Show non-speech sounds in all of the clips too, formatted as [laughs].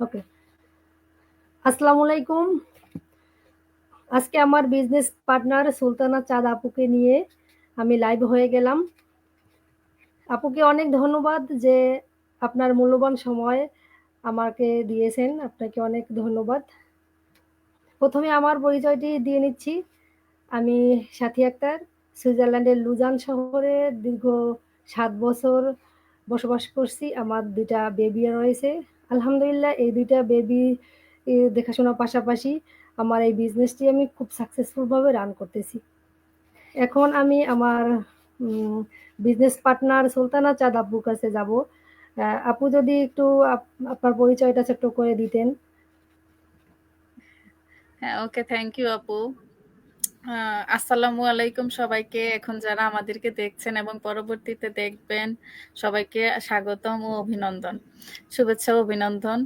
ওকে। আসসালামু আলাইকুম। আজকে আমার বিজনেস পার্টনার সুলতানা চাঁদ আপুকে নিয়ে আমি লাইভ হয়ে গেলাম। আপুকে অনেক ধন্যবাদ যে আপনার মূল্যবান সময় আমাকে দিয়েছেন। আপনাকে অনেক ধন্যবাদ। ১ম এ আমার পরিচয়টি দিয়ে নিচ্ছি। আমি সাথী আক্তার। সুইজারল্যান্ডের লুজান শহরে দীর্ঘ ৭ বছর বসবাস করছি। আমার ২ টা বেবি রয়েছে। আলহামদুলিল্লাহ এই দুইটা বেবি দেখাশোনার পাশাপাশি আমার এই বিজনেসটি আমি খুব সাকসেসফুল ভাবে রান করতেছি। এখন আমি আমার বিজনেস পার্টনার সুলতানা চাঁদ আপুর কাছে যাব। আপু যদি একটু আপ আপনার পরিচয়টা ছোট্ট করে দিতেন। হ্যাঁ, ওকে থ্যাংক ইউ আপু। আসসালামু আলাইকুম সবাইকে। এখন যারা আমাদেরকে দেখছেন এবং পরবর্তীতে দেখবেন, সবাইকে স্বাগতম ও অভিনন্দন। শুভেচ্ছা অভিনন্দন।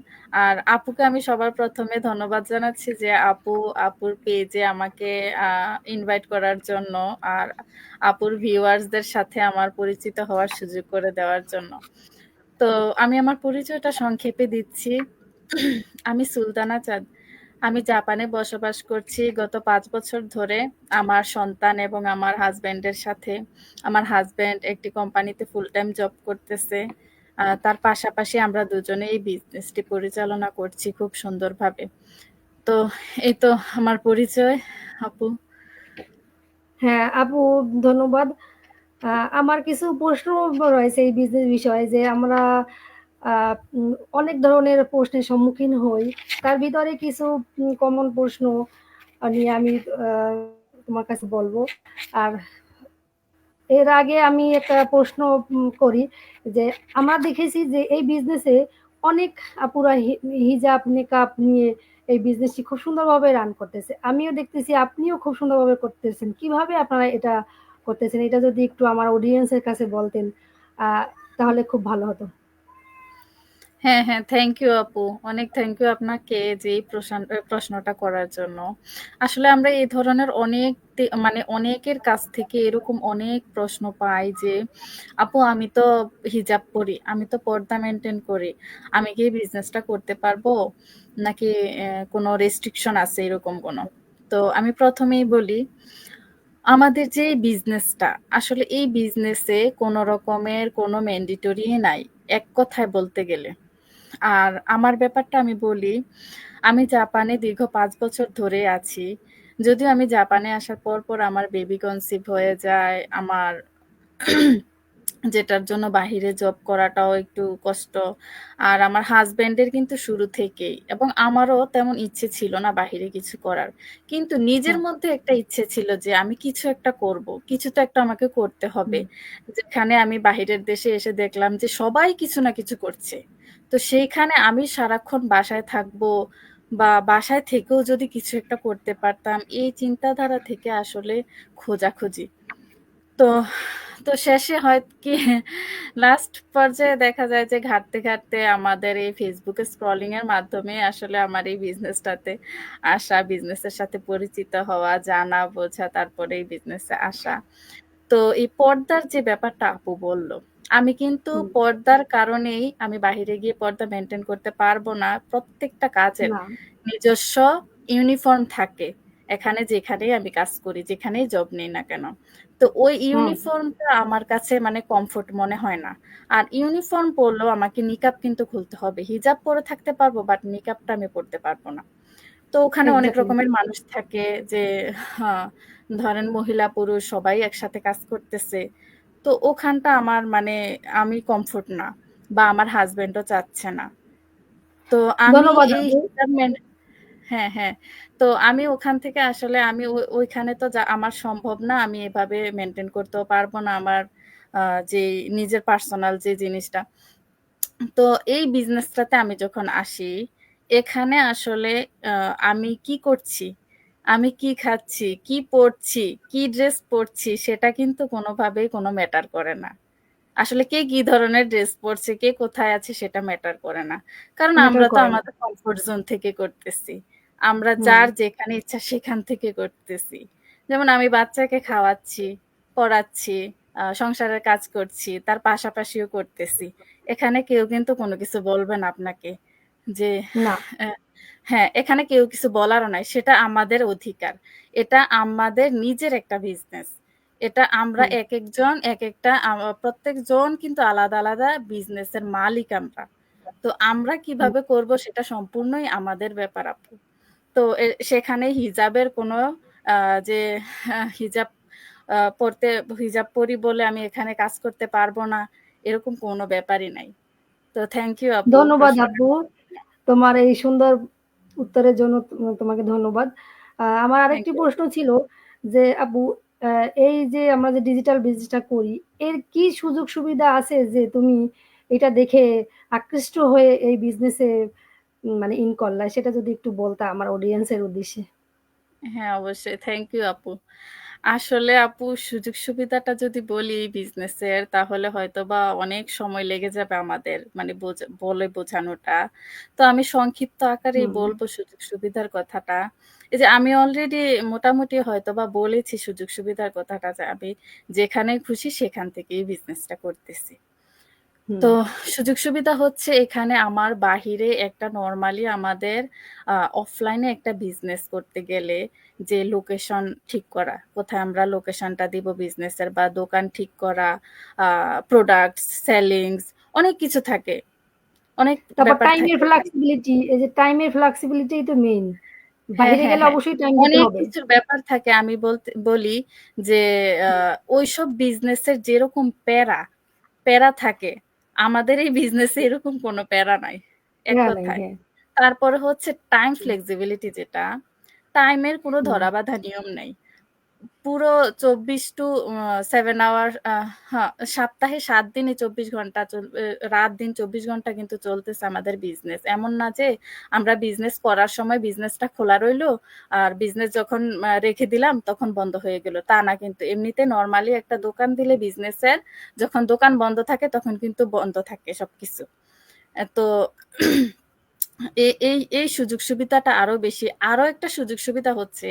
আর আপুকে আমি সবার ১ম এ ধন্যবাদ জানাচ্ছি যে আপু, আপুর পেজে আমাকে ইনভাইট করার জন্য আর আপুর ভিউয়ার্সদের সাথে আমার পরিচিত হওয়ার সুযোগ করে দেওয়ার জন্য। তো আমি আমার পরিচয়টা সংক্ষেপে দিচ্ছি। আমি সুলতানা চাঁদ। আমি জাপানে বসবাস করছি গত পাঁচ বছর ধরে। আমার সন্তান এবং আমার হাজব্যান্ডের সাথে। আমার হাজব্যান্ড একটি কোম্পানিতে ফুল টাইম জব করতেছে। তার পাশাপাশি আমরা দুজনে এই বিজনেসটি পরিচালনা করছি খুব সুন্দরভাবে। তো এই তো আমার পরিচয় আপু। হ্যাঁ, আপু ধন্যবাদ। আমার কিছু প্রশ্ন রয়েছে এই বিজনেস বিষয়ে যে আমরা অনেক ধরনের প্রশ্নের সম্মুখীন হই। তার ভিতরে কিছু কমন প্রশ্ন নিয়ে আমি তোমার কাছে বলব আর এর আগে আমি একটা প্রশ্ন করি যে আমরা দেখেছি যে এই বিজনেসে অনেক আপুরা হিজাব, নিকাব নিয়ে এই বিজনেসটি খুব সুন্দরভাবে রান করতেছে। আমিও দেখতেছি আপনিও খুব সুন্দরভাবে করতেছেন। কীভাবে আপনারা এটা করতেছেন? এটা যদি একটু আমার অডিয়েন্সের কাছে বলতেন তাহলে খুব ভালো হতো। হ্যাঁ, হ্যাঁ, থ্যাংক ইউ আপু। অনেক থ্যাংক ইউ আপনাকে যে প্রশ্নটা করার জন্য। আসলে আমরা এই ধরনের অনেক মানে অনেকের কাছ থেকে এরকম অনেক প্রশ্ন পাই যে, "আপু আমি তো হিজাব পড়ি, আমি তো পর্দা মেনটেন করি। আমি কি বিজনেসটা করতে পারব? নাকি কোনো রেস্ট্রিকশন আছে এরকম কোনো?" তো আমি প্রথমেই বলি, আমাদের যে বিজনেসটা আসলে এই বিজনেসে কোনো রকমের কোনো ম্যান্ডেটরি নাই। এক কথায় বলতে গেলে। আর আমার ব্যাপারটা আমি বলি, আমি জাপানে দীর্ঘ পাঁচ বছর ধরে আছি। যদিও আমি জাপানে আসার পর, পর আমার বেবি কনসিভ হয়ে যায়। আমার [clears throat] যেটার জন্য বাহিরে জব করাটাও একটু কষ্ট। আর আমার হাজব্যান্ডের কিন্তু শুরু থেকেই এবং আমারও তেমন ইচ্ছে ছিল না বাহিরে কিছু করার। কিন্তু নিজের। মধ্যে একটা ইচ্ছে ছিল যে আমি কিছু একটা করব। কিছু তো একটা আমাকে করতে হবে। যেখানে আমি বাহিরের দেশে এসে দেখলাম যে সবাই কিছু না কিছু করছে। তো সেইখানে আমি সারাক্ষণ বাসায় থাকব বা বাসায় থেকেও যদি কিছু একটা করতে পারতাম, এই চিন্তাধারা থেকে আসলে খোঁজাখুঁজি। তো, তো শেষে হয় কি লাস্ট পর্যায়ে দেখা যায় যে ঘাঁটতে, ঘাঁটতে আমাদের এই এ স্ক্রলিং এর মাধ্যমে আসলে আমার এই বিজনেসটাতে আসা, বিজনেসের সাথে পরিচিত হওয়া, জানা, বোঝা, তারপরে এই বিজনেসে আসা। তো এই পর্দার যে ব্যাপারটা আপু বলল, আমি কিন্তু পর্দার কারণেই আমি বাহিরে গিয়ে পর্দা মেইনটেইন করতে পারব না। প্রত্যেকটা কাজের নিজস্ব ইউনিফর্ম থাকে। এখানে যেখানেই আমি কাজ করি, যেখানেই জব নেই না কেন। তো ওই ইউনিফর্মটা আমার কাছে মানে কমফোর্ট মনে হয় না। আর ইউনিফর্ম পরলেও আমাকে নিকাব কিন্তু খুলতে হবে। হিজাব পরে থাকতে পারব বাট নিকাবটা আমি পড়তে পারব না। তো ওখানে অনেক রকমের মানুষ থাকে যে হ্যাঁ, ধরেন মহিলা, পুরুষ সবাই একসাথে কাজ করতেছে। তো ওখানটা আমার মানে আমি কমফোর্ট না বা আমার হাসব্যান্ডও চাচ্ছে না। তো আমি হ্যাঁ, হ্যাঁ। তো আমি ওখান থেকে আসলে আমি ওইখানে তো যা আমার সম্ভব না। আমি এভাবে মেইনটেইন করতেও পারব না আমার যেই নিজের পার্সোনাল যে জিনিসটা। তো এই বিজনেসটাতে আমি যখন আসি, এখানে আসলে আমি কি করছি, আমি কি খাচ্ছি, কি পড়ছি, কি ড্রেস পরছি সেটা কিন্তু কোনোভাবেই কোনো ম্যাটার করে না। আসলে কে কি ধরনের ড্রেস পড়ছে, কে কোথায় আছে সেটা ম্যাটার করে না। কারণ আমরা তো আমাদের কমফোর্ট জোন থেকে করতেছি। আমরা যার যেখানে ইচ্ছা সেখান থেকে করতেছি। যেমন আমি বাচ্চাকে খাওয়াচ্ছি, পড়াচ্ছি, সংসারের কাজ করছি, তার পাশাপাশিও করতেছি। এখানে কেউ কিন্তু কোনো কিছু বলবে না আপনাকে। যে না। হ্যাঁ, এখানে কেউ কিছু বলারও নাই। সেটা আমাদের অধিকার। এটা আমাদের নিজের একটা বিজনেস। এটা আমরা হুম। একেকজন একেকটা আ প্রত্যেকজন কিন্তু আলাদা, আলাদা বিজনেসের মালিক আমরা। তো আমরা কীভাবে করব সেটা সম্পূর্ণই আমাদের ব্যাপার আপু। তো সেখানে হিজাবের কোনো যে হিজাব পড়তে হিজাব পরি বলে আমি এখানে কাজ করতে পারব না, এরকম কোনো ব্যাপারই নাই। তো থ্যাংক ইউ আপু ধন্যবাদ আপু। তোমার এই সুন্দর উত্তরের জন্য তোমাকে ধন্যবাদ। আমার আরেকটি প্রশ্ন ছিল যে আপু এই যে আমরা যে ডিজিটাল বিজনেসটা করি, এর কি সুযোগ সুবিধা আছে যে তুমি এটা দেখে আকৃষ্ট হয়ে এই বিজনেসে মানে ইন করলা? সেটা যদি একটু বলতা আমার অডিয়েন্সের উদ্দেশ্যে। হ্যাঁ, অবশ্যই। থ্যাংক ইউ আপু। আসলে আপু সুযোগ সুবিধাটা যদি বলি বিজনেসের তাহলে হয়তোবা অনেক সময় লেগে যাবে আমাদের মানে বোঝা বলে বোঝানোটা। তো আমি সংক্ষিপ্ত আকারেই বলব বলব সুযোগ সুবিধার কথাটা। এই যে আমি অলরেডি মোটামুটি হয়তো বা বলেছি সুযোগ সুবিধার কথাটা যে আমি যেখানে খুশি সেখান থেকেই বিজনেসটা করতেছি। তো সুযোগ সুবিধা হচ্ছে এখানে আমার বাহিরে একটা নরমালি আমাদের অফলাইনে একটা বিজনেস করতে গেলে যে লোকেশন ঠিক করা, কোথায় আমরা লোকেশনটা দিব বিজনেসের বা দোকান ঠিক করা, প্রোডাক্টস, সেলিংস অনেক কিছু থাকে। অনেক তারপর ব্যাপার টাইম এর থাকে ফ্লেক্সিবিলিটি এই যে টাইম এর ফ্লেক্সিবিলিটিই তো মেইন। হ্যাঁ, হ্যাঁ, গেলে হ্যাঁ। অবশ্যই টাইম দিতে হবে। কিছুর ব্যাপার থাকে আমি বলতে বলি যে ওইসব বিজনেসের যেরকম প্যারা, প্যারা থাকে আমাদের এই বিজনেসে এরকম কোনো প্যারা নাই। এক কথায়। হ্যাঁ। তারপরে হচ্ছে টাইম ফ্লেক্সিবিলিটি যেটা, টাইমের কোনো ধরাবাধা ধরা বাঁধা নিয়ম নাই। পুরো ২৪ টু সেভেন আওয়ার হ্যাঁ, সপ্তাহে ৭ দিনই ২৪ ঘণ্টা চল রাত-দিন ২৪ ঘণ্টা কিন্তু চলতেছে আমাদের বিজনেস। এমন না যে আমরা বিজনেস করার সময় বিজনেসটা খোলা রইল, আর বিজনেস যখন রেখে দিলাম তখন বন্ধ হয়ে গেল। তা না কিন্তু। এমনিতে নর্মালি একটা দোকান দিলে বিজনেসের যখন দোকান বন্ধ থাকে তখন কিন্তু বন্ধ থাকে সবকিছু। তো এই এই সুযোগ সুবিধাটা আরও বেশি। আরও একটা সুযোগ সুবিধা হচ্ছে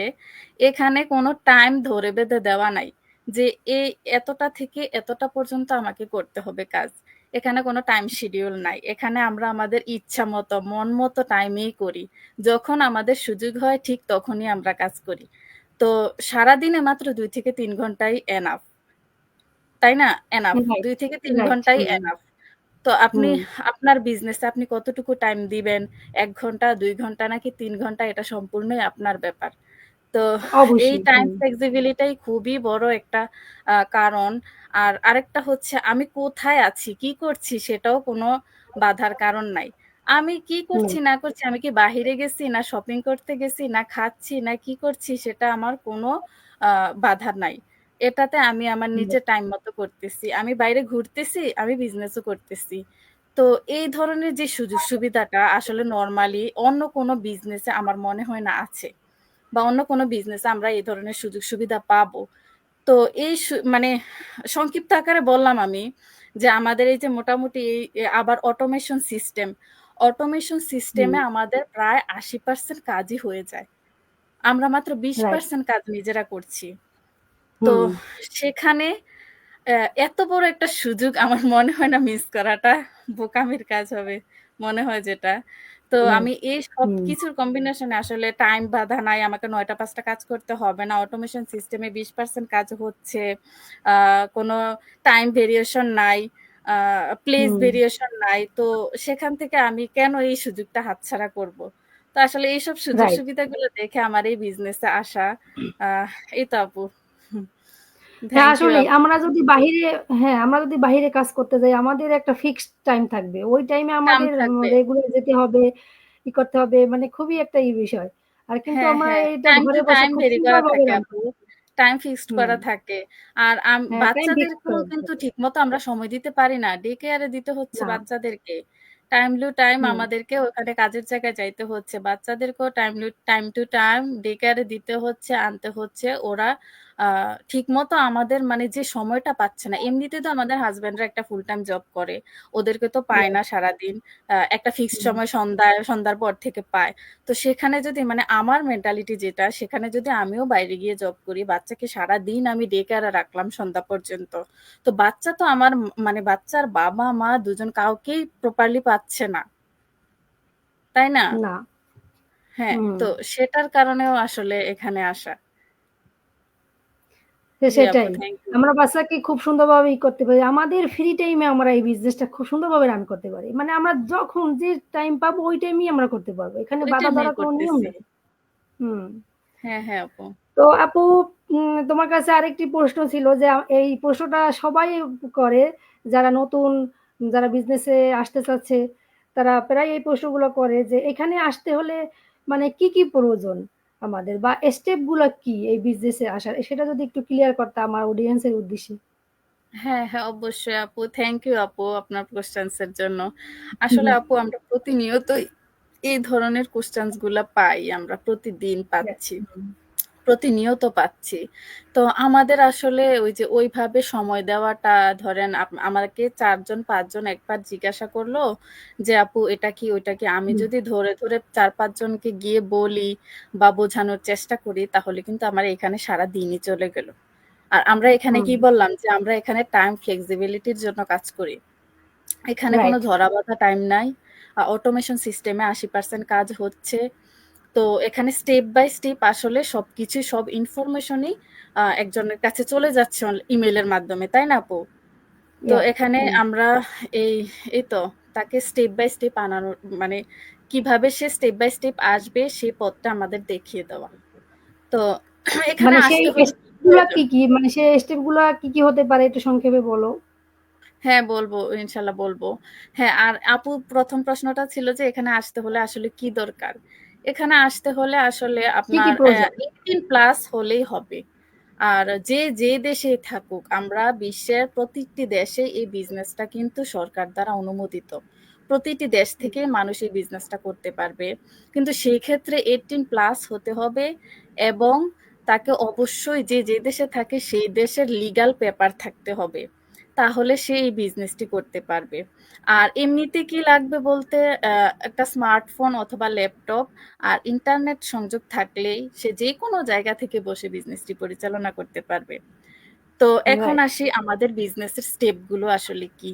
এখানে কোনো টাইম ধরে বেঁধে দেওয়া নাই। যে এই এতটা থেকে এতটা পর্যন্ত আমাকে করতে হবে কাজ। এখানে কোনো টাইম শিডিউল নাই। এখানে আমরা আমাদের ইচ্ছা মতো, মন মতো টাইমেই করি। যখন আমাদের সুযোগ হয় ঠিক তখনই আমরা কাজ করি। তো সারাদিনে মাত্র দুই থেকে তিন ঘন্টাই এনাফ। তাই না? এনাফ। দুই থেকে তিন ঘন্টাই। এনাফ। তো আপনি হুম। আপনার বিজনেসে আপনি কতটুকু টাইম দিবেন? ১ ঘণ্টা, ২ ঘণ্টা নাকি ৩ ঘণ্টা এটা সম্পূর্ণই আপনার ব্যাপার। তো এই অবশ্যই। টাইম হুম। ফ্লেক্সিবিলিটাই খুবই বড় একটা আ কারণ। আর আরেকটা হচ্ছে আমি কোথায় আছি, কি করছি সেটাও কোনো বাধার কারণ নাই। আমি কি হুম। করছি না করছি, আমি কি বাহিরে গেছি, না শপিং করতে গেছি, না খাচ্ছি, না কি করছি সেটা আমার কোনো আ বাধা নাই। এটাতে আমি আমার। নিজের টাইম মতো করতেছি। আমি বাইরে ঘুরতেছি, আমি বিজনেসও করতেছি। তো এই ধরনের যে সুযোগ সুবিধাটা আসলে নরমালি অন্য কোনো বিজনেসে আমার মনে হয় না আছে। বা অন্য কোনো বিজনেসে আমরা এই ধরনের সুযোগ সুবিধা পাবো। তো এই মানে সংক্ষিপ্ত আকারে বললাম আমি যে আমাদের এই যে মোটামুটি এই আবার অটোমেশন সিস্টেম, অটোমেশন সিস্টেমে আমাদের প্রায় ৮০% কাজই হয়ে যায়। আমরা মাত্র বিশ পার্সেন্ট কাজ নিজেরা করছি। তো সেখানে এত বড় একটা সুযোগ আমার মনে হয় না মিস করাটা বোকামির কাজ হবে। মনে হয় যেটা। তো আমি এই হুম। সবকিছুর কম্বিনেশন আসলে টাইম বাধা নাই। আমাকে নয়টা পাঁচটা কাজ করতে হবে না। অটোমেশন সিস্টেমে ২০% কাজ হচ্ছে। কোনো টাইম ভেরিয়েশন নাই। প্লেস ভেরিয়েশন নাই। তো সেখান থেকে আমি কেন এই সুযোগটা হাতছাড়া করব? তো আসলে এইসব সুযোগ সুবিধাগুলো দেখে আমার এই বিজনেসে আসা। এই তো আপু। হ্যাঁ, আপু। আমরা যদি বাহিরে হ্যাঁ, আমরা যদি বাহিরে কাজ করতে যাই আমাদের একটা ফিক্সড টাইম থাকবে। ওই টাইমে আমাদের রেগুলার যেতে হবে, ই করতে হবে মানে খুবই একটা ই বিষয়। আর কিন্তু হ্যাঁ, আমরা হ্যাঁ। এইটা ঘরে বসে টাইম ফিক্সড করা থাকে। আর হ্যাঁ, বাচ্চাদেরকেও কিন্তু। ঠিকমতো আমরা সময় দিতে পারি না। ডে কেয়ারে দিতে হচ্ছে বাচ্চাদেরকে। টাইম টু টাইম আমাদেরকে ওখানে কাজের জায়গায় যাইতে হচ্ছে। বাচ্চাদেরকেও টাইম টু টাইম ডে কেয়ারে দিতে হচ্ছে, আনতে হচ্ছে। ওরা ঠিকমতো আমাদের মানে যে সময়টা পাচ্ছে না। এমনিতে তো আমাদের হাসব্যান্ডরা একটা ফুল টাইম জব করে। ওদেরকে তো পায় না সারাদিন। একটা ফিক্সড সময় সন্ধ্যায় সন্ধ্যার পর থেকে পায়। তো সেখানে যদি মানে আমার মেন্টালিটি যেটা সেখানে যদি আমিও বাইরে গিয়ে জব করি, বাচ্চাকে সারাদিন আমি ডে কেয়ারে রাখলাম সন্ধ্যা পর্যন্ত। তো বাচ্চা তো আমার মানে বাচ্চার বাবা-মা দুজন কাউকেই প্রপারলি পাচ্ছে না। তাই? না। হ্যাঁ, তো সেটার কারণেও আসলে এখানে আসা। সেটাই। আমরা বাচ্চাকে খুব সুন্দরভাবে করতে পারি। আমাদের ফ্রি টাইমে আমরা এই বিজনেসটা খুব সুন্দরভাবে রান করতে পারি। মানে আমরা যখন যে টাইম পাবো ওই টাইমেই আমরা করতে পারব। এখানে বাধা ধরার কোনো নিয়ম নেই। হুম। হ্যাঁ, হ্যাঁ আপু। তো আপু তোমার কাছে আরেকটি প্রশ্ন ছিল যে এই প্রশ্নটা সবাই করে যারা নতুন, যারা বিজনেসে আসতে চাচ্ছে তারা প্রায় এই প্রশ্নগুলো করে যে এখানে আসতে হলে মানে কি, কি প্রয়োজন আমাদের বা স্টেপগুলো কি এই বিজনেসে আসার? সেটা যদি একটু ক্লিয়ার করতে আমার অডিয়েন্স এর উদ্দেশ্যে। হ্যাঁ, হ্যাঁ অবশ্যই আপু। থ্যাংক ইউ আপু আপনার কোশ্চেন্স এর জন্য। আসলে আপু আমরা প্রতিনিয়তই এই ধরনের কোশ্চেন্সগুলা পাই। আমরা প্রতিদিন পাচ্ছি। প্রতিনিয়ত পাচ্ছি। তো আমাদের আসলে ওই যে ওইভাবে সময় দেওয়াটা ধরেন আমাকে ৪ জন ৫ জন একবার জিজ্ঞাসা করল যে, "আপু এটা কি ওইটা কি?" আমি যদি ধরে, ধরে ৪-৫ জনকে গিয়ে বলি বা বোঝানোর চেষ্টা করি তাহলে কিন্তু আমার এখানে সারাদিনই চলে গেল। আর আমরা এখানে কি বললাম যে আমরা এখানে টাইম ফ্লেক্সিবিলিটির জন্য কাজ করি। এখানে কোনো। ধরা বাঁধা টাইম নাই। অটোমেশন সিস্টেমে ৮০% কাজ হচ্ছে। তো এখানে স্টেপ বাই স্টেপ আসলে সবকিছুই সব ইনফরমেশনই একজনের কাছে চলে যাচ্ছে ইমেলের মাধ্যমে। তাই না আপু? তো এখানে আমরা এই এই তো তাকে স্টেপ বাই স্টেপ আনানোর মানে কীভাবে সে স্টেপ বাই স্টেপ আসবে সেই পথটা আমাদের দেখিয়ে দেওয়া। তো [clears throat] এখানে মানে কি কি? মানে সে স্টেপগুলা কি, কি হতে পারে একটু সংক্ষেপে বলো? হ্যাঁ, বলব ইনশাআল্লাহ বলব হ্যাঁ, আর আপু প্রথম প্রশ্নটা ছিল যে এখানে আসতে হলে আসলে কি দরকার? এখানে আসতে হলে আসলে আপনার? 18 প্লাস হলেই হবে। আর যে, যে দেশেই থাকুক আমরা বিশ্বের প্রতিটি দেশে এই বিজনেসটা কিন্তু সরকার দ্বারা অনুমোদিত। প্রতিটি দেশ থেকে মানুষ এই বিজনেসটা করতে পারবে। কিন্তু সেই ক্ষেত্রে 18 প্লাস হতে হবে এবং তাকে অবশ্যই যে, যে দেশে থাকে সেই দেশের লিগ্যাল পেপার থাকতে হবে। তাহলে সে এই বিজনেসটি করতে পারবে। আর এমনিতে কি লাগবে বলতে একটা স্মার্টফোন অথবা ল্যাপটপ আর ইন্টারনেট সংযোগ থাকলেই সে যেকোনো জায়গা থেকে বসে বিজনেসটি পরিচালনা করতে পারবে। তো এখন আসি আমাদের বিজনেসের স্টেপগুলো আসলে কি?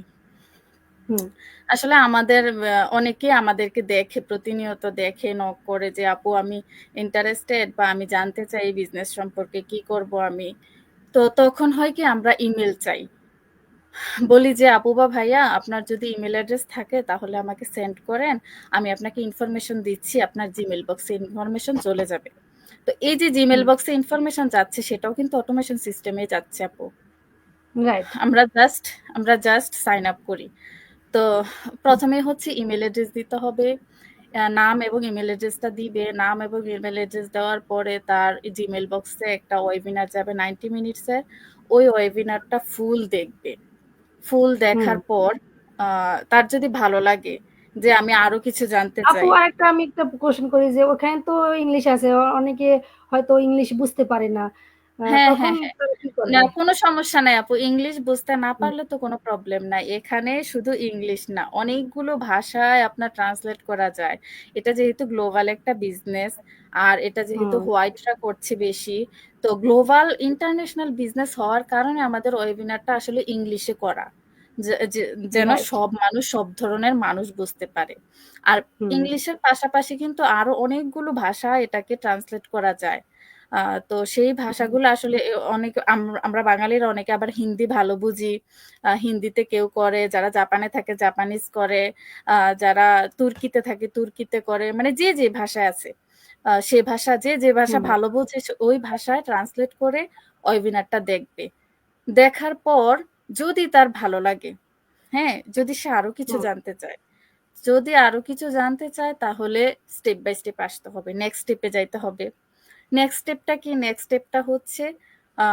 আসলে আমাদের অ্যা অনেকেই আমাদেরকে দেখে প্রতিনিয়ত দেখে নক করে যে, "আপু আমি ইন্টারেস্টেড বা আমি জানতে চাই এই বিজনেস সম্পর্কে কি করব আমি?" তো তখন হয় কি আমরা ইমেল চাই। বলি যে, "আপু বা ভাইয়া আপনার যদি ইমেল অ্যাড্রেস থাকে তাহলে আমাকে সেন্ড করেন। আমি আপনাকে ইনফরমেশন দিচ্ছি। আপনার জিমেল বক্সে ইনফরমেশন চলে যাবে।" তো এই যে জিমেল বক্সে ইনফরমেশন যাচ্ছে সেটাও কিন্তু অটোমেশন সিস্টেমে যাচ্ছে আপু। রাইট। আমরা জাস্ট আমরা জাস্ট সাইন আপ করি। তো প্রথমে হচ্ছে ইমেল অ্যাড্রেস দিতে হবে। নাম এবং ইমেল অ্যাড্রেসটা দিবে। নাম এবং ইমেল অ্যাড্রেস দেওয়ার পরে তার জিমেল বক্সে একটা ওয়েবিনার যাবে 90 মিনিটস এর। ওই ওয়েবিনারটা ফুল দেখবে। ফুল দেখার পর তার যদি ভালো লাগে যে আমি আরও কিছু জানতে আপু চাই আরেকটা আমি একটা কোয়েশ্চেন করি যে ওখানে তো ইংলিশ আছে। অনেকে হয়তো ইংলিশ বুঝতে পারে না। হ্যাঁ, হ্যাঁ, হ্যাঁ। না কোনো সমস্যা নাই আপু। ইংলিশ বুঝতে না পারলে তো কোনো প্রবলেম নাই। এখানে শুধু ইংলিশ না, অনেকগুলো ভাষায় আপনার ট্রান্সলেট করা যায়। এটা যেহেতু গ্লোবাল একটা বিজনেস আর এটা যেহেতু। হোয়াইটরা করছে বেশি। তো গ্লোবাল ইন্টারন্যাশনাল বিজনেস হওয়ার কারণে আমাদের ওয়েবিনারটা আসলে ইংলিশে করা। যেন সব মানুষ সব ধরনের মানুষ বুঝতে পারে। আর ইংলিশের পাশাপাশি কিন্তু আরও অনেকগুলো ভাষা এটাকে ট্রান্সলেট করা যায়। তো সেই ভাষাগুলো আসলে অনেক আমরা বাঙালিরা অনেকে আবার হিন্দি ভালো বুঝি। হিন্দিতে কেউ করে, যারা জাপানে থাকে জাপানিজ করে, যারা তুর্কিতে থাকে তুর্কিতে করে। মানে যে, যে ভাষায় আছে। সে ভাষা যে, যে ভাষা ভালো বোঝে সে ওই ভাষায় ট্রান্সলেট করে ওয়েবিনারটা দেখবে। দেখার পর যদি তার ভালো লাগে, হ্যাঁ? যদি সে আরও কিছু জানতে চায়। যদি আরও কিছু জানতে চায় তাহলে স্টেপ বাই স্টেপ আসতে হবে। নেক্সট স্টেপে যাইতে হবে। নেক্সট স্টেপটা কি? নেক্সট স্টেপটা হচ্ছে আ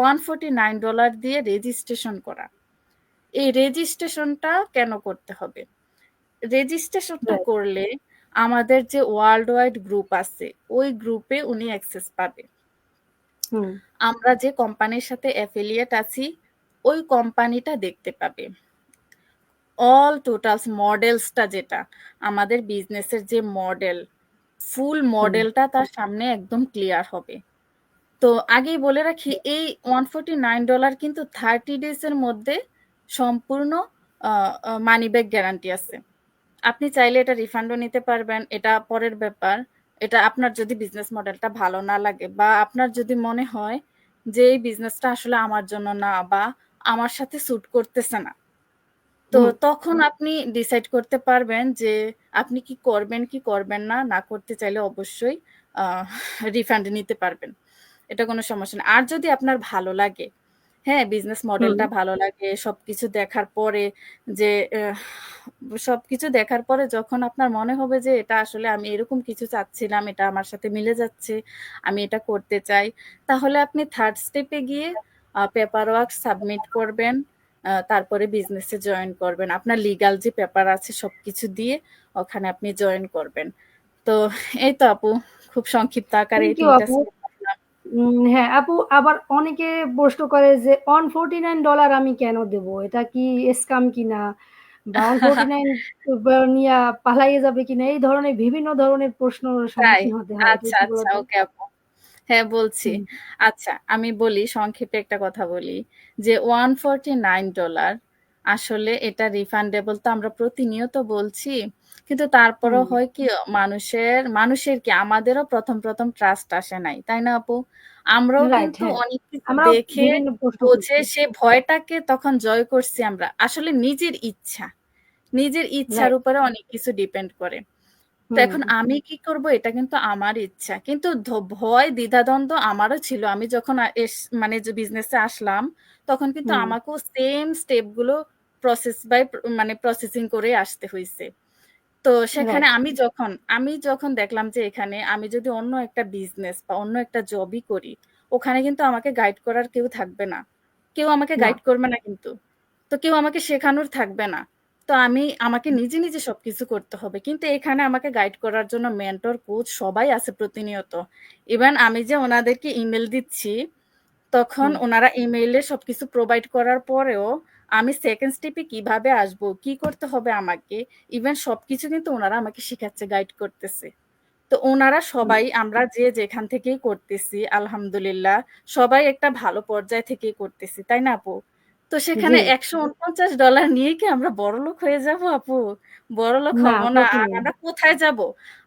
$149 দিয়ে রেজিস্ট্রেশন করা। এই রেজিস্ট্রেশনটা কেন করতে হবে? রেজিস্ট্রেশনটা করলে আমাদের যে ওয়ার্ল্ড ওয়াইড গ্রুপ আছে, ওই গ্রুপে উনি অ্যাক্সেস পাবে। আমরা যে কোম্পানির সাথে অ্যাফিলিয়েট আছি, ওই কোম্পানিটা দেখতে পাবে। অল টোটালস মডেলসটা যেটা, আমাদের বিজনেসের যে মডেল, ফুল মডেলটা তার সামনে একদম ক্লিয়ার হবে। তো আগেই বলে রাখি এই $149 কিন্তু 30 ডেজ এর মধ্যে সম্পূর্ণ মানি ব্যাক গ্যারান্টি আছে। আপনি চাইলে এটা রিফান্ডও নিতে পারবেন। এটা পরের ব্যাপার। এটা আপনার যদি বিজনেস মডেলটা ভালো না লাগে বা আপনার যদি মনে হয় যে এই বিজনেসটা আসলে আমার জন্য না বা আমার সাথে স্যুট করতেছে না। তো তখন আপনি ডিসাইড করতে পারবেন যে আপনি কি করবেন কি করবেন না। না করতে চাইলে অবশ্যই রিফান্ড নিতে পারবেন। এটা কোনো সমস্যা না। আর যদি আপনার ভালো লাগে, হ্যাঁ? বিজনেস মডেলটা ভালো লাগে, সবকিছু দেখার পরে যে সবকিছু দেখার পরে যখন আপনার মনে হবে যে এটা আসলে আমি এরকম কিছু চাচ্ছিলাম, এটা আমার সাথে মিলে যাচ্ছে, আমি এটা করতে চাই। তাহলে আপনি থার্ড স্টেপে গিয়ে পেপার ওয়ার্ক সাবমিট করবেন। তারপরে বিজনেসে জয়েন করবেন। আপনার লিগ্যাল যে পেপার আছে সবকিছু দিয়ে ওখানে আপনি জয়েন করবেন। তো এই তো আপু খুব সংক্ষিপ্ত আকারে হ্যাঁ, আপু আবার অনেকে প্রশ্ন করে যে $149 আমি কেন দেব? এটা কি স্কাম কিনা? বা 149 বা নিয়া পালাইয়া যাবে কিনা? এই ধরনের বিভিন্ন ধরনের প্রশ্নর তাই? সম্মুখীন হতে হয়। আচ্ছা, আচ্ছা। ওকে আপু। হ্যাঁ, বলছি। হুম। আচ্ছা, আমি বলি সংক্ষেপে একটা কথা বলি যে $149 আসলে এটা রিফান্ডেবল তো আমরা প্রতিনিয়ত বলছি। কিন্তু তারপরেও। হয় কি মানুষের মানুষের কি আমাদেরও ১ম, ১ম ট্রাস্ট আসে নাই। তাই না আপু? আমরাও কিন্তু হ্যাঁ। অনেক কিছু দেখে বুঝে সে ভয়টাকে তখন জয় করছি আমরা। আসলে নিজের ইচ্ছা। নিজের ইচ্ছার উপরে অনেক কিছু ডিপেন্ড করে। তো এখন আমি কি করব এটা কিন্তু আমার ইচ্ছা। কিন্তু ভয় দ্বিধাদ্বন্দ্ব আমারও ছিল। আমি যখন মানে যে বিজনেসে আসলাম তখন কিন্তু আমাকেও সেম স্টেপগুলো প্রসেস বাই মানে প্রসেসিং করে আসতে হইছে। তো সেখানে রাইট। আমি যখন আমি যখন দেখলাম যে এখানে আমি যদি অন্য একটা বিজনেস বা অন্য একটা জবই করি, ওখানে কিন্তু আমাকে গাইড করার কেউ থাকবে না। কেউ আমাকে গাইড করবে না কিন্তু। তো কেউ আমাকে শেখানোর থাকবে না। তো আমি আমাকে নিজে, নিজে সবকিছু করতে হবে। কিন্তু এখানে আমাকে গাইড করার জন্য মেন্টর, কোচ সবাই আছে প্রতিনিয়ত। ইভেন আমি যে ওনাদেরকে ইমেল দিচ্ছি, তখন হুম। ওনারা ইমেইলে সবকিছু প্রোভাইড করার পরেও আমি সেকেন্ড স্টেপে কীভাবে আসব, কি করতে হবে আমাকে, ইভেন সবকিছু কিন্তু ওনারা আমাকে শিখাচ্ছে, গাইড করতেছে। তো ওনারা সবাই আমরা যে যেখান থেকেই করতেছি আলহামদুলিল্লাহ সবাই একটা ভালো পর্যায় থেকেই করতেছি। তাই না আপু? তো সেখানে জি। $১৪৯ নিয়ে কি আমরা বড়লোক হয়ে যাব আপু? বড়লোক হব না। আর আমরা কোথায় যাব?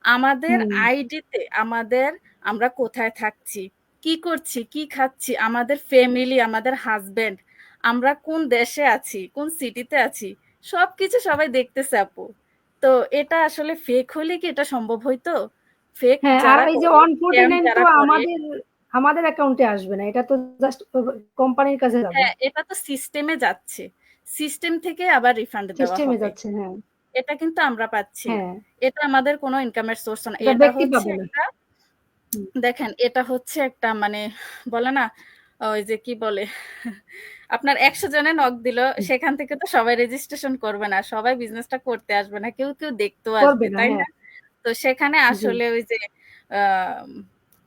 আমাদের। আইডিতে আমাদের আমরা কোথায় থাকছি, কি করছি, কি খাচ্ছি, আমাদের ফ্যামিলি, আমাদের হাসব্যান্ড, আমরা কোন দেশে আছি, কোন সিটিতে আছি, সবকিছু সবাই দেখতেছে আপু। তো এটা আসলে ফেক হলে কি এটা সম্ভব হইতো? ফেক হ্যাঁ, আর এই যে করে, স্ক্যাম 149 তো আমাদের আমাদের অ্যাকাউন্টে আসবে না। এটা তো জাস্ট কোম্পানির কাছে যাবে। হ্যাঁ, এটা তো সিস্টেমে যাচ্ছে। সিস্টেম থেকে আবার রিফান্ড দেওয়া সিস্টেমে যাচ্ছে, হ্যাঁ। এটা কিন্তু আমরা পাচ্ছি হ্যাঁ। এটা আমাদের কোনো ইনকামের সোর্স না। এটা হচ্ছে একটা দেখেন এটা হচ্ছে একটা মানে বলে না ওই যে কি বলে আপনার ১০০ জনে নক দিল সেখান থেকে তো সবাই রেজিস্ট্রেশন করবে না। সবাই বিজনেসটা করতে আসবে না। কেউ, কেউ দেখতেও আসবে। তাই হ্যাঁ। না? তো সেখানে আসলে ওই যে আ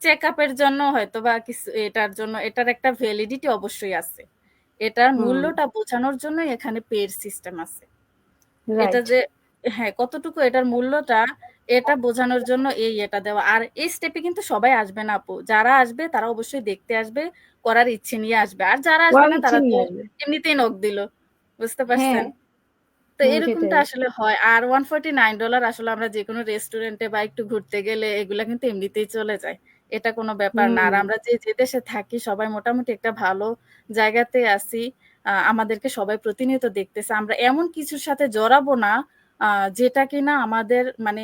চেকআপ এর জন্য হয়তোবা কিছু এটার জন্য এটার একটা ভ্যালিডিটি অবশ্যই আছে। এটার মূল্যটা বোঝানোর জন্যই এখানে পেইড সিস্টেম আছে। এটা যে হ্যাঁ, কতটুকু এটার মূল্যটা এটা বোঝানোর জন্য এই এটা দেওয়া। আর এই স্টেপে কিন্তু সবাই আসবে না আপু। যারা আসবে তারা অবশ্যই দেখতে আসবে, করার ইচ্ছে নিয়ে আসবে। আর যারা আসবে না তারা। এমনিতেই নক দিল। বুঝতে হ্যাঁ। পারছেন? তো হুম, এরকমটা আসলে হয়। আর $149 আসলে আমরা যেকোনো রেস্টুরেন্টে বা একটু ঘুরতে গেলে এগুলা কিন্তু এমনিতেই চলে যায়। এটা কোনো ব্যাপার না। আর আমরা যে, যে দেশে থাকি সবাই মোটামুটি একটা ভালো জায়গাতে আছি। আ আমাদেরকে সবাই প্রতিনিয়ত দেখতেছে। আমরা এমন কিছুর সাথে জড়াবো না যেটা কিনা আমাদের মানে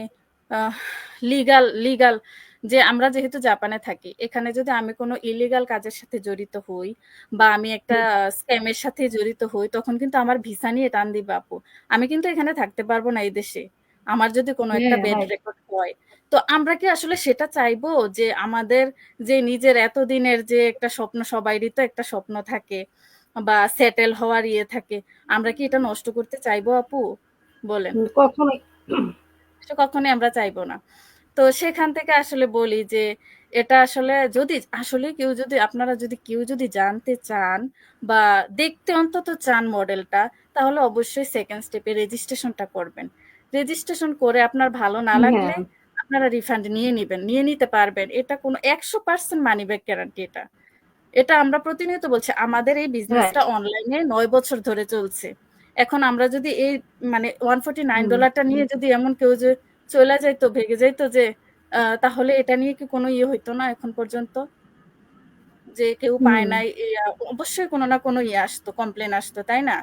লিগাল লিগাল যে আমরা যেহেতু জাপানে থাকি। এখানে যদি আমি কোনো ইলিগাল কাজের সাথে জড়িত হই বা আমি একটা হুম। স্ক্যাম এর সাথে জড়িত হই তখন কিন্তু আমার ভিসা নিয়ে টান দিবে আপু। আমি কিন্তু এখানে থাকতে পারব না এই দেশে। আমার যদি কোনো একটা ব্যাড রেকর্ড হয়। তো আমরা কি আসলে সেটা চাইব যে আমাদের যে নিজের এতদিনের যে একটা স্বপ্ন সবাইরই তো একটা স্বপ্ন থাকে বা সেটেল হওয়ার ইয়ে থাকে। আমরা কি এটা নষ্ট করতে চাইব আপু? বলেন। কখনোই এটা কখনোই আমরা চাইব না। তো সেখান থেকে আসলে বলি যে এটা আসলে যদি আসলে কেউ যদি আপনারা যদি কেউ যদি জানতে চান বা দেখতে অন্তত চান মডেলটা তাহলে অবশ্যই সেকেন্ড স্টেপে রেজিস্ট্রেশনটা করবেন। রেজিস্ট্রেশন করে আপনার ভালো না লাগলে হ্যাঁ। আপনারা রিফান্ড নিয়ে নিবেন। নিয়ে নিতে পারবেন। এটা কোনো ১০০% মানি ব্যাক গ্যারান্টি এটা। এটা আমরা প্রতিনিয়ত বলছি আমাদের এই বিজনেসটা অনলাইনে নয় বছর ধরে চলছে। এখন আমরা যদি এই মানে $149 হুম। ডলারটা নিয়ে যদি এমন কেউ যে চইলা যাইতো, ভেগে যাইতো যে তাহলে এটা নিয়ে কি কোনো ইয়ে হইতো না এখন পর্যন্ত? যে কেউ পায় নাই অবশ্যই কোনো না কোনো ইয়ে আসতো, কমপ্লেইন আসতো, তাই না?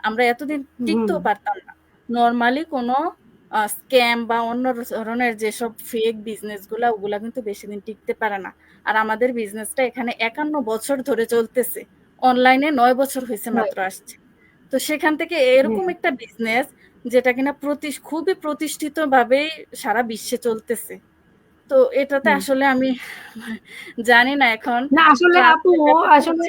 আমরা এতদিন টিকতেও পারতাম না। নরমালি কোনো স্ক্যাম বা অন্য ধরনের যেসব ফেক বিজনেসগুলা ওগুলা কিন্তু বেশিদিন টিকতে পারে না। আর আমাদের বিজনেসটা এখানে ৫১ বছর ধরে চলতেছে। অনলাইনে নয় বছর হয়েছে মাত্র আসছে। তো সেখান থেকে এরকম। একটা বিজনেস যেটা কিনা প্রতি খুবই প্রতিষ্ঠিতভাবেই সারা বিশ্বে চলতেছে। তো এটাতে আসলে আমি জানি না এখন না আসলে আপু আসলে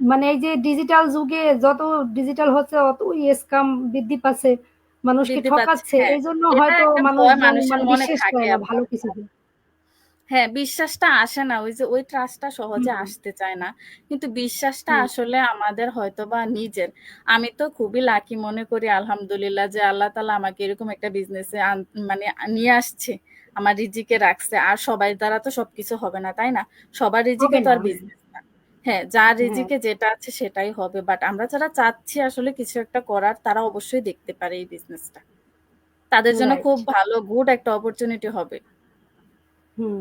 মানে এই যে ডিজিটাল যুগে যত ডিজিটাল হচ্ছে অতই স্কাম বৃদ্ধি পাচ্ছে। মানুষকে ঠকাচ্ছে। হ্যাঁ। এজন্য এটা হয়তো মানুষ মানুষের মানে বিশ্বাস থাকে করে না ভালো কিছুতে। হ্যাঁ, বিশ্বাসটা আসে না। ওই যে ওই ট্রাস্টটা সহজে আসতে চায় না। কিন্তু বিশ্বাসটা আসলে আমাদের হয়তো বা নিজের। আমি তো খুবই লাকি মনে করি আলহামদুলিল্লাহ যে আল্লাহ তালা আমাকে এরকম একটা বিজনেসে মানে নিয়ে আসছে। আমার রিজিকে রাখছে। আর সবাই দ্বারা তো সবকিছু হবে না, তাই না? সবার রিজিকে তো আর বিজনেস না। হ্যাঁ, যার হ্যাঁ। রিজিকে যেটা আছে সেটাই হবে। বাট আমরা যারা চাচ্ছি আসলে কিছু একটা করার তারা অবশ্যই দেখতে পারে এই বিজনেসটা। তাদের জন্য খুব ভালো গুড একটা অপরচুনিটি হবে। হুম।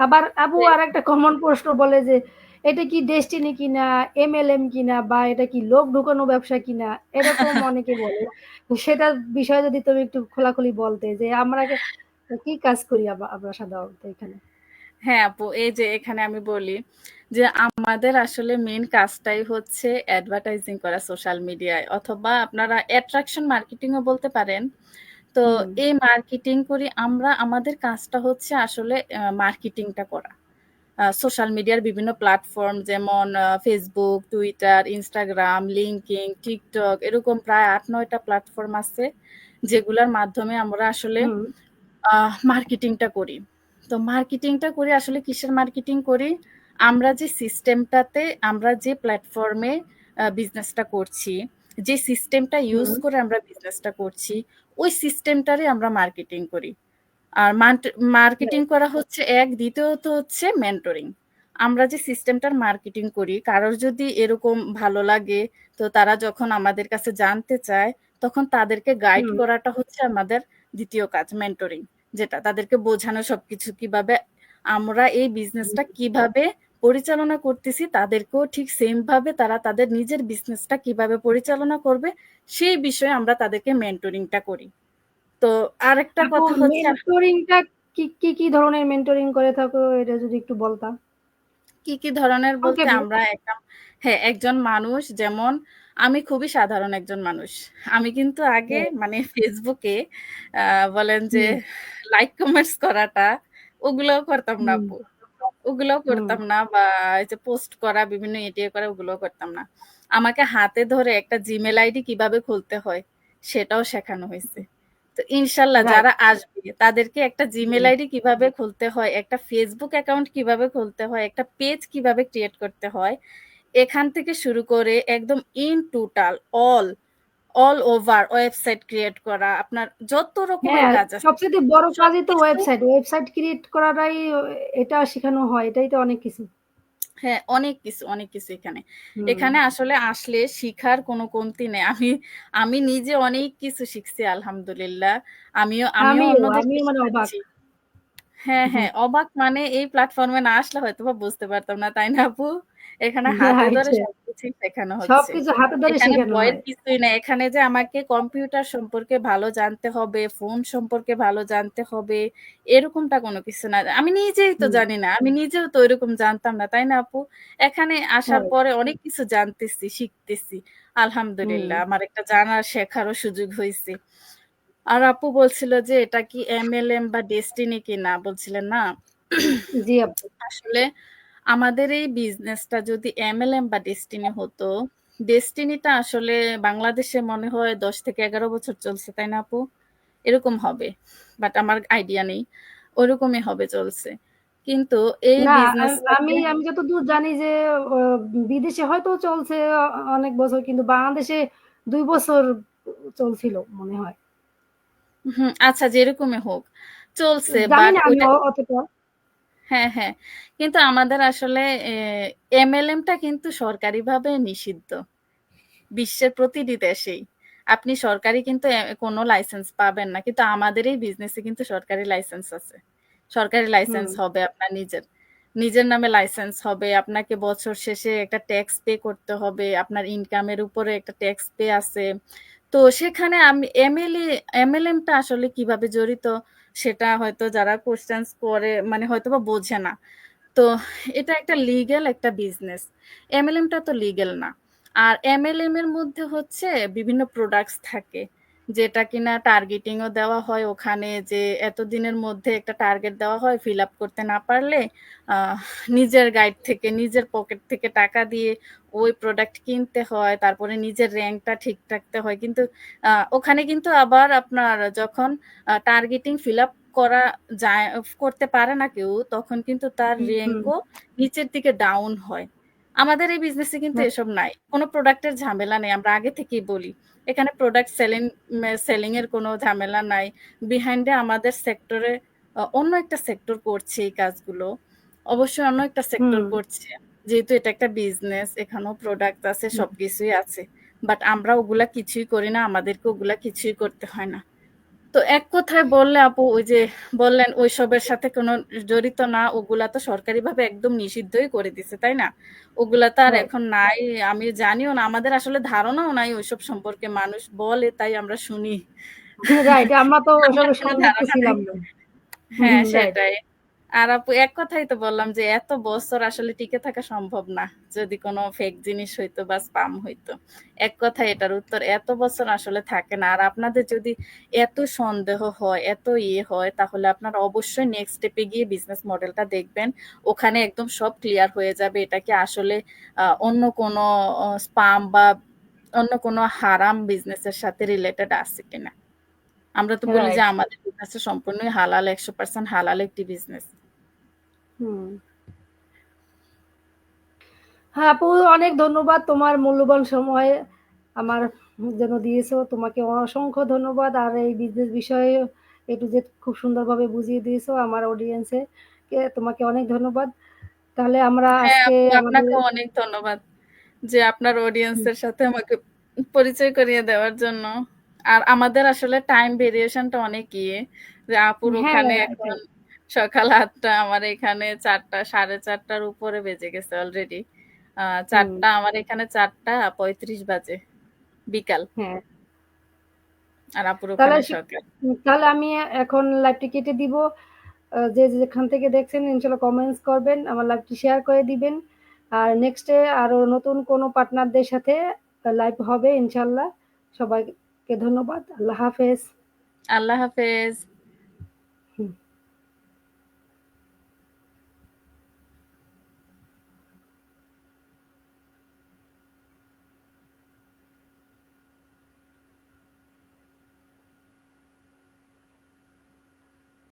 আবার আপু আর একটা কমন প্রশ্ন বলে যে, "এটা কি ডেস্টিনি কিনা, এমএলএম কিনা বা এটা কি লোক ঢুকানো ব্যবসা কিনা?" এরকম [laughs] অনেকে বলে। সেটার বিষয়ে যদি তুমি একটু খোলাখুলি বলতে যে আমরা কি কাজ করি আমরা সাধারণত এখানে? হ্যাঁ, আপু এই যে এখানে আমি বলি যে আমাদের আসলে মেন কাজটাই হচ্ছে অ্যাডভার্টাইজিং করা সোশ্যাল মিডিয়ায় অথবা আপনারা অ্যাট্রাকশন মার্কেটিং ও বলতে পারেন। তো এই মার্কেটিং করি আমরা আমাদের কাজটা হচ্ছে আসলে মার্কেটিংটা করা। সোশ্যাল মিডিয়ার বিভিন্ন প্ল্যাটফর্ম যেমন Facebook Twitter Instagram LinkedIn TikTok এরকম প্রায় আট নয়টা প্ল্যাটফর্ম আছে। যেগুলোর মাধ্যমে আমরা আসলে মার্কেটিংটা করি। তো মার্কেটিংটা করি আসলে কিসের মার্কেটিং করি? আমরা যে সিস্টেমটাতে আমরা যে প্ল্যাটফর্মে বিজনেসটা করছি, যে সিস্টেমটা ইউজ করে আমরা বিজনেসটা করছি, ওই সিস্টেমটারই আমরা মার্কেটিং করি। আর মার্কেটিং করা হচ্ছে এক, দ্বিতীয়ত হচ্ছে মেন্টরিং। আমরা যে সিস্টেমটার মার্কেটিং করি, কারোর যদি এরকম ভালো লাগে তো তারা যখন আমাদের কাছে জানতে চায়, তখন তাদেরকে গাইড করাটা হচ্ছে আমাদের দ্বিতীয় কাজ মেন্টরিং। যেটা তাদেরকে বোঝানো সবকিছু কীভাবে আমরা এই বিজনেসটা কীভাবে পরিচালনা করতেছি, তাদেরকেও ঠিক সেম ভাবে তারা তাদের নিজের বিজনেসটা কীভাবে পরিচালনা করবে, সেই বিষয়ে আমরা তাদেরকে মেন্টরিংটা করি। তো আরেকটা কথা হচ্ছে মেন্টরিংটা কি, কি, কি ধরনের মেন্টরিং করে থাকো এটা যদি একটু বলতা? কি, কি ধরনের বলতে আমরা একটা হ্যাঁ, একজন মানুষ যেমন আমি খুবই সাধারণ একজন মানুষ। আমি কিন্তু আগে হ্যাঁ। মানে ফেসবুকে বলেন যে লাইক কমেন্টস করাটা ওগুলোও করতাম না আপু। ওগুলোও হুম। করতাম না বা এই যে পোস্ট করা বিভিন্ন এডিএ করা ওগুলোও করতাম না। আমাকে হাতে ধরে একটা জিমেল আইডি কীভাবে খুলতে হয় সেটাও শেখানো হয়েছে তো ইনশাআল্লাহ রাইট। যারা আসবে তাদেরকে একটা জিমেইল হুম। আইডি কীভাবে খুলতে হয়, একটা ফেসবুক অ্যাকাউন্ট কীভাবে খুলতে হয়, একটা পেজ কীভাবে ক্রিয়েট করতে হয়, এখান থেকে শুরু করে একদম in total all, all over website create করা, আপনার যত রকমের হ্যাঁ, কাজ আছে সবচাইতে বড় কাজই তো ওয়েবসাইট। ওয়েবসাইট ক্রিয়েট করাটাই এটা শেখানো হয়। এটাই তো অনেক কিছু। হ্যাঁ, অনেক কিছু, অনেক কিছু এখানে। এখানে আসলে আসলে শিখার কোনো কমতি নেই। আমি আমি নিজে অনেক কিছু শিখছি আলহামদুলিল্লাহ। আমিও আমিও আমিও, অন্যদেরকে আমিও মানে অবাক। শিখাচ্ছি। হ্যাঁ, হ্যাঁ, অবাক মানে এই প্ল্যাটফর্মে না আসলে হয়তোবা বুঝতে পারতাম না, তাই না আপু? এখানে [laughs] হাতে ধরে সবকিছুই শেখানো হচ্ছে। সবকিছু হাতে ধরে শেখানো ভয়ের কিছুই নাই। এখানে যে আমাকে কম্পিউটার সম্পর্কে ভালো জানতে হবে, ফোন সম্পর্কে ভালো জানতে হবে, এরকমটা কোনো কিছু না। আমি নিজেই তো। জানি না। আমি নিজেও তো ওইরকম জানতাম না, তাই না আপু? এখানে আসার পরে অনেক কিছু জানতেছি, শিখতেছি। আলহামদুলিল্লাহ আমার একটা জানার শেখারও সুযোগ হইছে। আর আপু বলছিল যে এটা কি এমএলএম বা ডেস্টিনি কিনা বলছিলেন না? জি আপু। আসলে আমাদের এই বিজনেসটা যদি এমএলএম বা ডেস্টিনি হতো, ডেস্টিনিটা আসলে বাংলাদেশে মনে হয় ১০ থেকে ১১ বছর চলছে, তাই না আপু? এরকম হবে। বাট আমার আইডিয়া নেই। ওরকমই হবে চলছে। কিন্তু এই আমি আমি যতদূর জানি যে বিদেশে হয়তো চলছে অনেক বছর কিন্তু বাংলাদেশে ২ বছর চলছিল মনে হয়। হুম, আচ্ছা যেরকমই হোক। চলছে বাট অতটা। হ্যাঁ, হ্যাঁ। কিন্তু আমাদের আসলে এমএলএমটা কিন্তু সরকারিভাবে নিষিদ্ধ। বিশ্বের প্রতিটি দেশেই। আপনি সরকারি কিন্তু কোনো লাইসেন্স পাবেন না। কিন্তু আমাদের এই বিজনেসে কিন্তু সরকারি লাইসেন্স আছে। সরকারি লাইসেন্স হবে আপনার নিজের। নিজের নামে লাইসেন্স হবে। আপনাকে বছর শেষে একটা ট্যাক্স পে করতে হবে। আপনার ইনকামের উপরে একটা ট্যাক্স পে আছে। তো সেখানে আমি এমএলএ এমএলএমটা আসলে কীভাবে জড়িত সেটা হয়তো যারা কোশ্চেন করে মানে হয়তো বা বোঝে না। তো এটা একটা লিগেল একটা বিজনেস। এমএলএমটা তো লিগেল না। আর এমএলএম এর মধ্যে হচ্ছে বিভিন্ন প্রোডাক্টস থাকে। যেটা কিনা টার্গেটিং ও দেওয়া হয় ওখানে যে এতদিনের মধ্যে একটা টার্গেট দেওয়া হয় ফিল আপ করতে না পারলে নিজের গাইড থেকে নিজের পকেট থেকে টাকা দিয়ে ওই প্রোডাক্ট কিনতে হয়। তারপরে নিজের র্যাঙ্কটা ঠিক রাখতে হয়। কিন্তু ওখানে কিন্তু আবার আপনার যখন টার্গেটিং ফিল আপ করা যায় করতে পারে না কেউ তখন কিন্তু তার হুম। নিচের দিকে ডাউন হয়। আমাদের এই বিজনেসে কিন্তু। এসব নাই। কোন প্রোডাক্টের ঝামেলা নেই। আমরা আগে থেকেই বলি। এখানে প্রোডাক্ট সেলিং সেলিং এর কোনো ঝামেলা নাই। বিহাইন্ড আমাদের সেক্টরে অন্য একটা সেক্টর করছে এই কাজগুলো। অবশ্যই অন্য একটা সেক্টর। করছে। যেহেতু এটা একটা বিজনেস এখানেও প্রোডাক্ট আছে, সবকিছুই আছে। বাট আমরা ওগুলা কিছুই করি না। আমাদেরকে ওগুলা কিছুই করতে হয় না। তো এক কথায় বললে আপু ওই যে বললেন ওইসবের সাথে কোনো জড়িত না ওগুলা তো সরকারিভাবে একদম নিষিদ্ধই করে দিছে, তাই না? ওগুলা তো আর এখন নাই। আমি জানিও না। আমাদের আসলে ধারণাও নাই ওইসব সম্পর্কে। মানুষ বলে তাই আমরা শুনি। [laughs] রাইট। আমরা তো ছিলাম হ্যাঁ, সেটাই। আর আপু এক কথাই তো বললাম যে এত বছর আসলে টিকে থাকা সম্ভব না। যদি কোনো ফেক জিনিস হইতো বা স্পাম হইতো। এক কথায় এটার উত্তর এত বছর আসলে থাকে না। আর আপনাদের যদি এত সন্দেহ হয়, এত ইয়ে হয় তাহলে আপনারা অবশ্যই নেক্সট স্টেপে গিয়ে বিজনেস মডেলটা দেখবেন। ওখানে একদম সব ক্লিয়ার হয়ে যাবে। এটা কি আসলে অন্য কোনো স্পাম বা অন্য কোনো হারাম বিজনেসের সাথে রিলেটেড আছে কিনা। আমরা তো বলি যে আমাদের বিজনেসটা সম্পূর্ণই হালাল ১০০% হালাল একটি বিজনেস। হুম। হ্যাঁ, আপু অনেক ধন্যবাদ তোমার মূল্যবান সময় আমার জন্য দিয়েছ। তোমাকে অসংখ্য ধন্যবাদ। আর এই বিজনেস বিষয়ে এ টু জেড খুব সুন্দরভাবে বুঝিয়ে দিয়েছ আমার অডিয়েন্সে কে তোমাকে অনেক ধন্যবাদ। তাহলে আমরা হ্যাঁ, আজকে আপু আমাদের আপনাকেও অনেক ধন্যবাদ। যে আপনার অডিয়েন্সের সাথে আমাকে পরিচয় করিয়ে দেওয়ার জন্য। আর আমাদের আসলে টাইম ভেরিয়েশন টা অনেক ইয়ে। যে আপুর হ্যাঁ, ওখানে এখন সকাল আটটা আমার এখানে চারটা সাড়ে চারটার উপরে বেজে গেছে অলরেডি। আ ৪ হুম। টা আমার এখানে ৪ টা ৩৫ বাজে। বিকাল। হ্যাঁ। আর আপুর ওখানে সকাল। তাহলে আমি এখন লাইভটি কেটে দিব। যে যেখান থেকে দেখছেন ইনশাআল্লাহ কমেন্টস করবেন। আমার লাইভটি শেয়ার করে দিবেন। আর নেক্সট আরও নতুন কোনো পার্টনারদের সাথে লাইভ হবে ইনশাল্লাহ সবাইকে ধন্যবাদ। আল্লাহ হাফেজ। আল্লাহ হাফেজ।